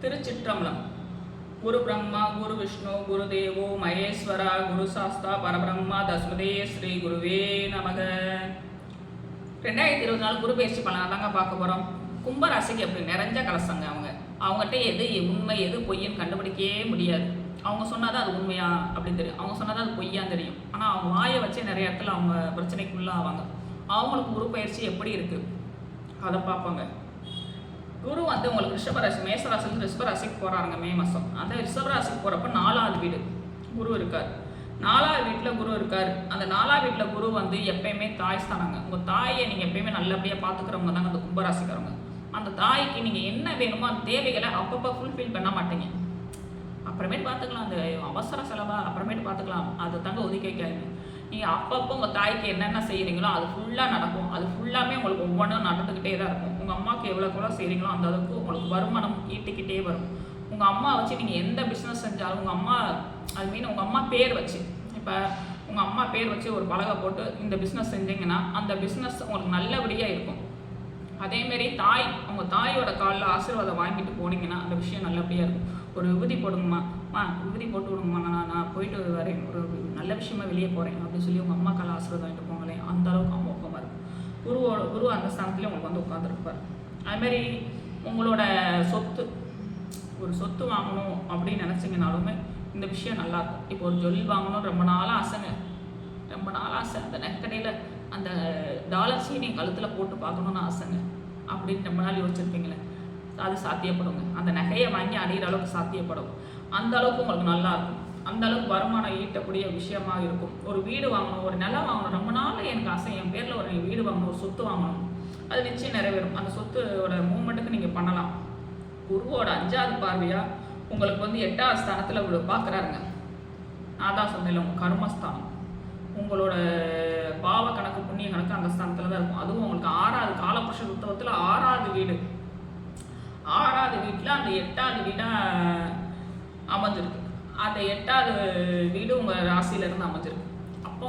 திருச்சிற்றம்பலம். குரு பிரம்மா குரு விஷ்ணு குரு தேவோ மகேஸ்வரா குரு சாஸ்தா பரபிரம்மா தஸ்மதே ஸ்ரீ குருவே நமக. ரெண்டாயிரத்தி இருபத்தி நாலு குரு பயிற்சி பலனாக தாங்க பார்க்க போகிறோம் கும்பராசிக்கு அப்படி நிறைஞ்ச கலசங்க அவங்க. அவங்ககிட்ட எது உண்மை எது பொய்யன்னு கண்டுபிடிக்கவே முடியாது. அவங்க சொன்னாதான் அது உண்மையா அப்படின்னு தெரியும். அவங்க சொன்னாதான் அது பொய்யான்னு தெரியும். ஆனால் அவங்க வாயை வச்சு நிறைய இடத்துல அவங்க பிரச்சனைக்குள்ளே ஆவாங்க அவங்களுக்கு குரு பயிற்சி எப்படி இருக்குது அதை பார்ப்பாங்க. குரு வந்து உங்களுக்கு ரிஷபராசி மேசராசிலேருந்து ரிஷபராசிக்கு போகிறாங்க மே மாதம் அந்த ரிஷபராசிக்கு போகிறப்ப நாலாவது வீடு குரு இருக்கார். நாலாவது வீட்டில் குரு இருக்கார். அந்த நாலாவது வீட்டில் குரு வந்து எப்பயுமே தாய் ஸ்தானங்க. உங்கள் தாயை நீங்கள் எப்பயுமே நல்லபடியாக பார்த்துக்கிறவங்க தாங்க அந்த கும்பராசிக்கிறவங்க அந்த தாய்க்கு நீங்கள் என்ன வேணுமோ அந்த தேவைகளை அப்பப்போ ஃபுல்ஃபில் பண்ண மாட்டீங்க. அப்புறமேட்டு பார்த்துக்கலாம் அந்த அவசர செலவாக அப்புறமேட்டு பார்த்துக்கலாம் அதை தாங்க ஒதுக்கி வைக்காதீங்க. நீங்கள் அப்பப்போ உங்கள் தாய்க்கு என்னென்ன செய்கிறீங்களோ அது ஃபுல்லாக நடக்கும். அது ஃபுல்லாமே உங்களுக்கு ஒவ்வொன்றும் நடந்துக்கிட்டே தான் இருக்கும். உங்கள் அம்மாவுக்கு எவ்வளோ கூட செய்கிறீங்களோ அந்த அளவுக்கு உங்களுக்கு வருமானம் ஈட்டிக்கிட்டே வரும். உங்கள் அம்மா வச்சு நீங்கள் எந்த பிஸ்னஸ் செஞ்சாலும் உங்கள் அம்மா அது மீன் உங்கள் அம்மா பேர் வச்சு இப்போ உங்கள் அம்மா பேர் வச்சு ஒரு பலகை போட்டு இந்த பிஸ்னஸ் செஞ்சீங்கன்னா அந்த பிஸ்னஸ் உங்களுக்கு நல்லபடியாக இருக்கும். அதேமாரி தாய் உங்கள் தாயோட காலில் ஆசீர்வாதம் வாங்கிட்டு போனீங்கன்னா அந்த விஷயம் நல்லபடியாக இருக்கும். ஒரு விபூதி போடுங்கம்மா. மா விபூதி போட்டு விடுங்கம்மா. நான் நான் போயிட்டு வரேன். ஒரு நல்ல விஷயமா வெளியே போகிறேன் அப்படின்னு சொல்லி உங்கள் அம்மா கால ஆசீர்வாதம் போங்களேன். அந்த அளவுக்கு அவங்க ஊக்கமாக இருக்கும். குருவோட குரு அந்த ஸ்தானத்துலேயே உங்களுக்கு வந்து உட்காந்துருப்பார் அதுமாரி உங்களோட சொத்து ஒரு சொத்து வாங்கணும் அப்படின்னு நினச்சிங்கனாலுமே இந்த விஷயம் நல்லா இருக்கும். இப்போ ஒரு ஜொல் வாங்கணும் ரொம்ப நாளாக ஆசைங்க. ரொம்ப நாள் ஆசை. அந்த நெக்கடையில் அந்த டாலர் நீங்கள் கழுத்தில் போட்டு பார்க்கணுன்னு ஆசைங்க. அப்படின்னு ரொம்ப நாள் யோசிச்சிருப்பீங்களே. அது சாத்தியப்படுங்க. அந்த நகையை வாங்கி அடையிற அளவுக்கு சாத்தியப்படும். அந்த அளவுக்கு உங்களுக்கு நல்லா இருக்கும். அந்த அளவுக்கு வருமானம் ஈட்டக்கூடிய விஷயமா இருக்கும். ஒரு வீடு வாங்கணும் ஒரு நிலம் வாங்கணும் ரொம்ப நாள் எனக்கு ஆசை என் பேரில் ஒரு வீடு வாங்கணும் ஒரு சொத்து வாங்கணும். அது நிச்சயம் நிறைவேறும். அந்த சொத்தோட மூமெண்ட்டுக்கு நீங்கள் பண்ணலாம். குருவோட அஞ்சாவது பார்வையாக உங்களுக்கு வந்து எட்டாவது ஸ்தானத்தில் இவ்வளோ பார்க்குறாருங்க நான் தான் சொன்னேன் உங்கள் கர்மஸ்தானம். உங்களோட பாவ கணக்கு புண்ணிய கணக்கு அந்த ஸ்தானத்தில் தான் இருக்கும். அதுவும் உங்களுக்கு ஆறாவது காலபுருஷ புத்தகத்தில் ஆறாவது வீடு. ஆறாவது வீட்டில் அந்த எட்டாவது வீடாக அமைஞ்சிருக்கு அந்த எட்டாவது வீடு உங்கள் ராசியிலேருந்து அமைஞ்சிருக்கு அப்போ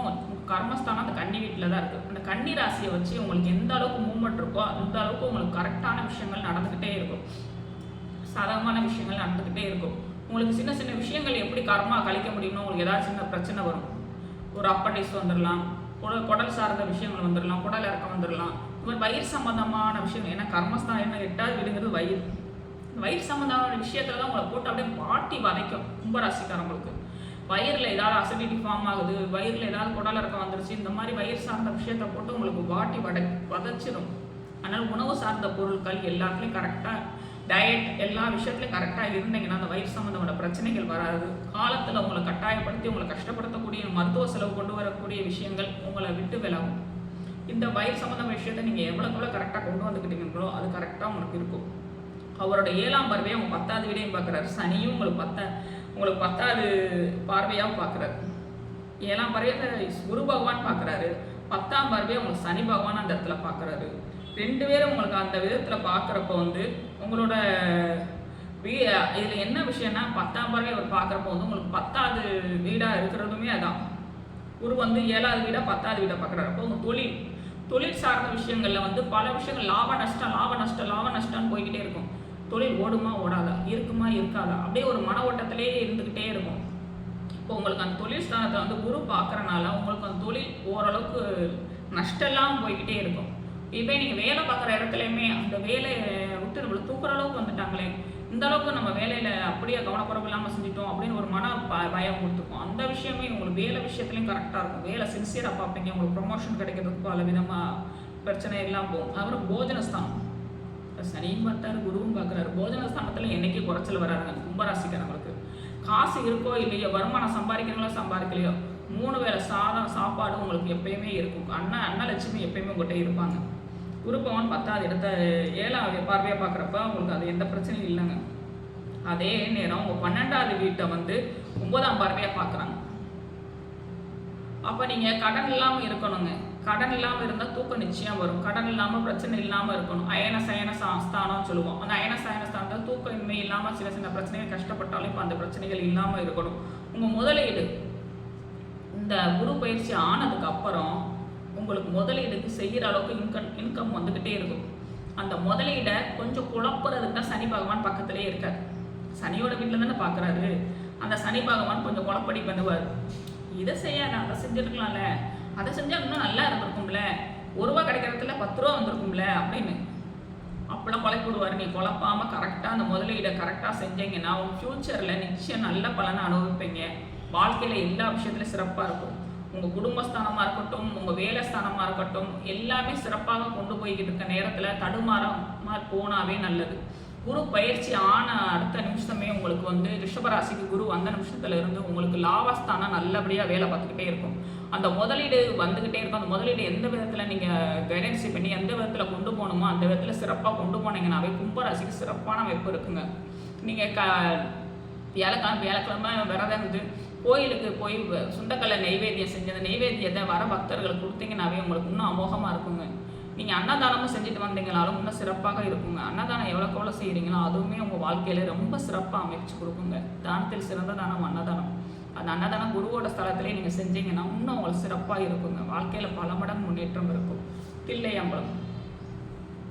கர்மஸ்தானம் அந்த கன்னி வீட்டில் தான் இருக்குது அந்த கன்னி ராசியை வச்சு உங்களுக்கு எந்த அளவுக்கு மூவ்மெண்ட் இருக்கோ அந்த அளவுக்கு உங்களுக்கு கரெக்டான விஷயங்கள் நடந்துக்கிட்டே இருக்கும். சாதகமான விஷயங்கள் நடந்துக்கிட்டே இருக்கும். உங்களுக்கு சின்ன சின்ன விஷயங்கள் எப்படி கர்மா கழிக்க முடியும்னு உங்களுக்கு ஏதாவது சின்ன பிரச்சனை வரும். ஒரு அப்பண்டிஸ் வந்துடலாம். குடல் குடல் சார்ந்த விஷயங்கள் வந்துடலாம். குடல் இறக்கம் வந்துடலாம். இந்த மாதிரி வயிறு சம்மந்தமான விஷயங்கள். ஏன்னா கர்மஸ்தான் என்ன? எட்டாவது வீடுங்கிறது வயிறு. வயிறு சம்மந்தமான விஷயத்துல தான் உங்களை போட்டு அப்படியே மாட்டி வதைக்கும் கும்பராசிக்காரங்களுக்கு. வயிறில் ஏதாவது அசிடிட்டி ஃபார்ம் ஆகுது வயிறில் ஏதாவது குடல் இறக்கம் வந்துருச்சு இந்த மாதிரி வயிறு சார்ந்த விஷயத்த போட்டு உங்களுக்கு வாட்டி வட வதச்சிடும் அதனால் உணவு சார்ந்த பொருட்கள் எல்லாத்துலேயும் கரெக்டாக டயட் எல்லா விஷயத்துலையும் கரெக்டாக இருந்தீங்கன்னா அந்த வயிறு சம்மந்தமான பிரச்சனைகள் வராது. காலத்தில் உங்களை கட்டாயப்படுத்தி உங்களை கஷ்டப்படுத்தக்கூடிய மருத்துவ செலவு கொண்டு வரக்கூடிய விஷயங்கள் உங்களை விட்டு விலகும். இந்த வயிறு சம்மந்தமான விஷயத்தை நீங்கள் எவ்வளோக்கு எவ்வளோ கரெக்டாக கொண்டு வந்துக்கிட்டீங்களோ அது கரெக்டாக உங்களுக்கு இருக்கும். அவரோட ஏழாம் பார்வையை அவங்க பத்தாவது வீடையும் பார்க்குறாரு. சனியும் உங்களுக்கு பத்த உங்களுக்கு பத்தாவது பார்வையாகவும் பார்க்குறாரு. ஏழாம் பார்வையை குரு பகவான் பார்க்குறாரு. பத்தாம் பார்வையை உங்களுக்கு சனி பகவான் அந்த இடத்துல பார்க்குறாரு. ரெண்டு பேரும் உங்களுக்கு அந்த விதத்தில் பார்க்குறப்ப வந்து உங்களோட வீ இதில் என்ன விஷயம்னா பத்தாம் பார்வை அவர் பார்க்குறப்ப வந்து உங்களுக்கு பத்தாவது வீடாக இருக்கிறதுமே அதான். குரு வந்து ஏழாவது வீடாக பத்தாவது வீடாக பார்க்குறாரு. அப்போ உங்கள் தொழில் தொழில் சார்ந்த விஷயங்களில் வந்து பல விஷயங்கள் லாப நஷ்டம் லாப நஷ்டம் லாப நஷ்டம்னு போய்கிட்டே இருக்கும். தொழில் ஓடுமா ஓடாதா? இருக்குமா இருக்காதா? அப்படியே ஒரு மன ஓட்டத்திலே இருந்துக்கிட்டே இருக்கும். இப்போ உங்களுக்கு அந்த தொழில் ஸ்தானத்தை வந்து குரு பார்க்குறனால உங்களுக்கு அந்த தொழில் ஓரளவுக்கு நஷ்டம் இல்லாமல் போய்கிட்டே இருக்கும். இப்போ நீங்கள் வேலை பார்க்குற இடத்துலையுமே அந்த வேலையை விட்டு நம்மளை தூக்குற அளவுக்கு வந்துட்டாங்களே இந்த அளவுக்கு நம்ம வேலையில் அப்படியே கவனக்குறவு இல்லாமல் செஞ்சுட்டோம் அப்படின்னு ஒரு மன ப பயம் கொடுத்துருக்கோம் அந்த விஷயமே உங்களுக்கு வேலை விஷயத்துலையும் கரெக்டாக இருக்கும். வேலை சின்சியராக பார்ப்பீங்க உங்களுக்கு ப்ரொமோஷன் கிடைக்கிறதுக்கு பல விதமாக பிரச்சனை எல்லாம் போகும். அப்புறம் இப்போ சனியும் பார்த்தாரு குருவும் பார்க்குறாரு. போஜன ஸ்தானத்தில் என்னைக்கு குறைச்சல் வராதுங்க. கும்பராசிக்காரங்களுக்கு காசு இருக்கோ இல்லையோ வருமானம் சம்பாதிக்கிறீங்களோ சம்பாதிக்கலையோ மூணு வேளை சாதம் சாப்பாடு உங்களுக்கு எப்பயுமே இருக்கும். அண்ணன் அன்னலட்சுமி எப்பயுமே உங்கள்கிட்ட இருப்பாங்க. குருபவன் பத்தாவது இடத்த ஏழாவது பார்வையாக பார்க்குறப்ப உங்களுக்கு அது எந்த பிரச்சனையும் இல்லைங்க. அதே நேரம் உங்கள் பன்னெண்டாவது வீட்டை வந்து ஒன்பதாம் பார்வையாக பார்க்குறாங்க. அப்போ நீங்கள் கடன் இல்லாமல் இருக்கணுங்க. கடன் இல்லாமல் இருந்தால் தூக்கம் நிச்சயம் வரும். கடன் இல்லாமல் பிரச்சனை இல்லாமல் இருக்கணும். அயன சயன சா- ஸ்தானம் சொல்லுவோம். அந்த அயன சயன ஸ்தானத்தில் தூக்கமின்மை இல்லாமல் சின்ன சின்ன பிரச்சனைகள் கஷ்டப்பட்டாலும் இப்போ அந்த பிரச்சனைகள் இல்லாமல் இருக்கணும். உங்கள் முதலீடு இந்த குரு பயிற்சி ஆனதுக்கு அப்புறம் உங்களுக்கு முதலீடுக்கு செய்கிற அளவுக்கு இன்கம் இன்கம் வந்துக்கிட்டே இருக்கும். அந்த முதலீடை கொஞ்சம் குழப்புறதுக்கு தான் சனி பகவான் பக்கத்திலே இருக்கார். சனியோட வீட்டில் தானே பார்க்குறாரு அந்த சனி பகவான் கொஞ்சம் குழப்படி பண்ணுவார். இதை செய்யாத அதை செஞ்சுருக்கலாம்ல. அதை செஞ்சால் இன்னும் நல்லா இருந்திருக்கும்ல. ஒரு ரூபா கிடைக்கிறதுல பத்து ரூபா வந்திருக்கும்ல அப்படின்னு. அப்பெல்லாம் குழப்பி விடுவார் நீ குழப்பாமல் கரெக்டாக அந்த முதலீடை கரெக்டாக செஞ்சீங்கன்னா உங்கள் ஃப்யூச்சரில் நிச்சயம் நல்ல பலனை அனுபவிப்பீங்க. வாழ்க்கையில் எல்லா விஷயத்துலையும் சிறப்பாக இருக்கும். உங்கள் குடும்பஸ்தானமாக இருக்கட்டும் உங்கள் வேலை ஸ்தானமாக இருக்கட்டும் எல்லாமே சிறப்பாக கொண்டு போய்கிட்டு இருக்க நேரத்தில் தடுமாறமாக போனாவே நல்லது. குரு பயிற்சி ஆன அடுத்த நிமிஷமே உங்களுக்கு வந்து ரிஷபராசிக்கு குரு வந்த நிமிஷத்துல இருந்து உங்களுக்கு லாபஸ்தானம் நல்லபடியாக வேலை பார்த்துக்கிட்டே இருக்கும். அந்த முதலீடு வந்துக்கிட்டே இருக்கும். அந்த முதலீடு எந்த விதத்தில் நீங்கள் கைடன்சி பண்ணி எந்த விதத்தில் கொண்டு போகணுமோ அந்த விதத்தில் சிறப்பாக கொண்டு போனீங்கன்னாவே கும்பராசிக்கு சிறப்பான வைப்பு இருக்குங்க. நீங்கள் க வியாழக்கிழமை வியாழக்கிழமை விரதம் இருந்து கோயிலுக்கு போய் சுண்டக்கல்லை நெய்வேத்தியம் செஞ்சு அந்த நெய்வேத்தியத்தை வர பக்தர்களுக்கு கொடுத்தீங்கன்னாவே உங்களுக்கு இன்னும் அமோகமாக இருக்குங்க. நீங்கள் அன்னதானமும் செஞ்சுட்டு வந்தீங்கனாலும் இன்னும் சிறப்பாக இருக்குங்க. அன்னதானம் எவ்வளோ எவ்வளோ செய்கிறீங்களோ அதுவுமே உங்கள் வாழ்க்கையில ரொம்ப சிறப்பாக அமைச்சு கொடுக்குங்க. தானத்தில் சிறந்த தானம் அன்னதானம். அந்த அன்னதானம் குருவோட ஸ்தலத்திலே நீங்கள் செஞ்சீங்கன்னா இன்னும் உங்களுக்கு சிறப்பாக இருக்குங்க. வாழ்க்கையில் பல மடங்கு முன்னேற்றம் இருக்கும். தில்லையம்பலம்.